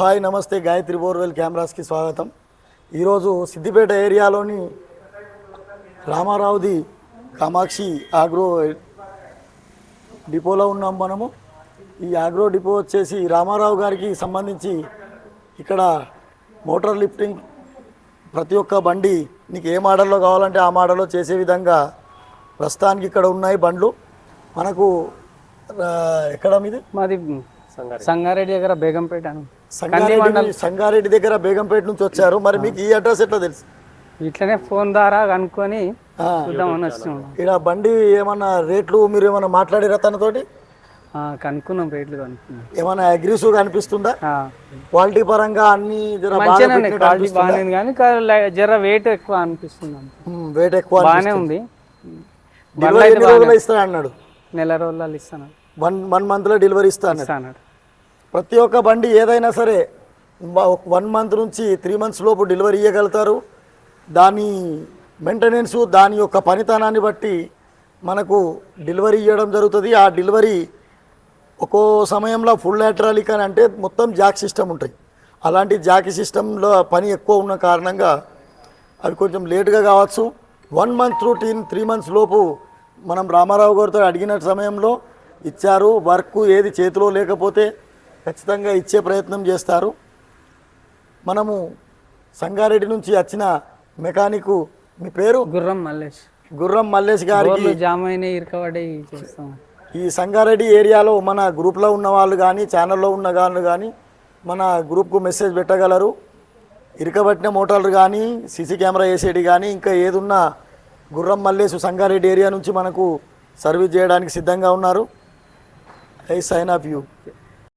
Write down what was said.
Hi నమస్తే Gayatri borewell కెమెరాస్కి స్వాగతం. ఈరోజు సిద్దిపేట ఏరియాలోని రామారావుది కామాక్షి ఆగ్రో డిపోలో ఉన్నాం మనము. ఈ ఆగ్రో డిపో వచ్చేసి రామారావు గారికి సంబంధించి ఇక్కడ మోటార్ లిఫ్టింగ్ ప్రతి ఒక్క బండి నీకు ఏ మోడల్లో కావాలంటే ఆ మోడల్లో చేసే విధంగా ప్రస్తుతానికి ఇక్కడ ఉన్నాయి బండ్లు. మనకు ఎక్కడ మీది? మాది సంగారెడ్డి దగ్గర బేగంపేట అని. సంగారెడ్డి సంగారెడ్డి దగ్గర బేగంపేట నుంచి వచ్చారు. మరి మీకు ఈ అడ్రస్ ఎట్లా తెలుసు? ఇట్లనే ఫోన్ ద్వారా కనుక్కొని చూద్దామని వచ్చినాం. ఇక్కడ బండి ఏమన్నా రేట్లు మీరు ఏమన్నా మాట్లాడారా తనతోటి? కనుక్కున్నాం రేట్లు కనుక్కున్నాం. ఏమన్నా అగ్రెసివ్గా అనిపిస్తుందా? క్వాలిటీ పరంగా అన్ని క్వాలిటీ? బాగానే ఉంది కానీ జర వెయిట్ ఎక్కువ అనిపిస్తుంది వెయిట్ ఎక్కువ బాగానే ఉంది. డెలివరీ ఎన్ని రోజులు ఇస్తా అన్నాడు నెల రోజులు ఇస్తాను. వన్ వన్ మంత్లో డెలివరీ ఇస్తా అన్నాడు ఇస్తాను ప్రతి ఒక్క బండి ఏదైనా సరే వన్ మంత్ నుంచి త్రీ మంత్స్ లోపు డెలివరీ ఇవ్వగలుగుతారు దాని మెయింటెనెన్స్ దాని యొక్క పనితనాన్ని బట్టి మనకు డెలివరీ ఇవ్వడం జరుగుతుంది. ఆ డెలివరీ ఒక్కో సమయంలో ఫుల్ లాటరాలిక్ అని అంటే మొత్తం జాక్ సిస్టమ్ ఉంటాయి. అలాంటి జాక్ సిస్టంలో పని ఎక్కువ ఉన్న కారణంగా అవి కొంచెం లేటుగా కావచ్చు. One month routine three months లోపు మనం రామారావు గారితో అడిగిన సమయంలో ఇచ్చారు. వర్క్ ఏది చేతిలో లేకపోతే ఖచ్చితంగా ఇచ్చే ప్రయత్నం చేస్తారు. మనము సంగారెడ్డి నుంచి వచ్చిన మెకానిక్ మీ పేరు? గుర్రం మల్లేష్. గుర్రం మల్లేష్ గారికి ఇరకబడి చేస్తాం. ఈ సంగారెడ్డి ఏరియాలో మన గ్రూప్లో ఉన్న వాళ్ళు కానీ ఛానల్లో ఉన్న వాళ్ళు కానీ మన గ్రూప్కు మెసేజ్ పెట్టగలరు. ఇరకబట్టిన మోటార్లు కానీ సీసీ కెమెరా వేసేటి కానీ ఇంకా ఏదున్నా గుర్రం మల్లేసు సంగారెడ్డి ఏరియా నుంచి మనకు సర్వీస్ చేయడానికి సిద్ధంగా ఉన్నారు. I sign off you.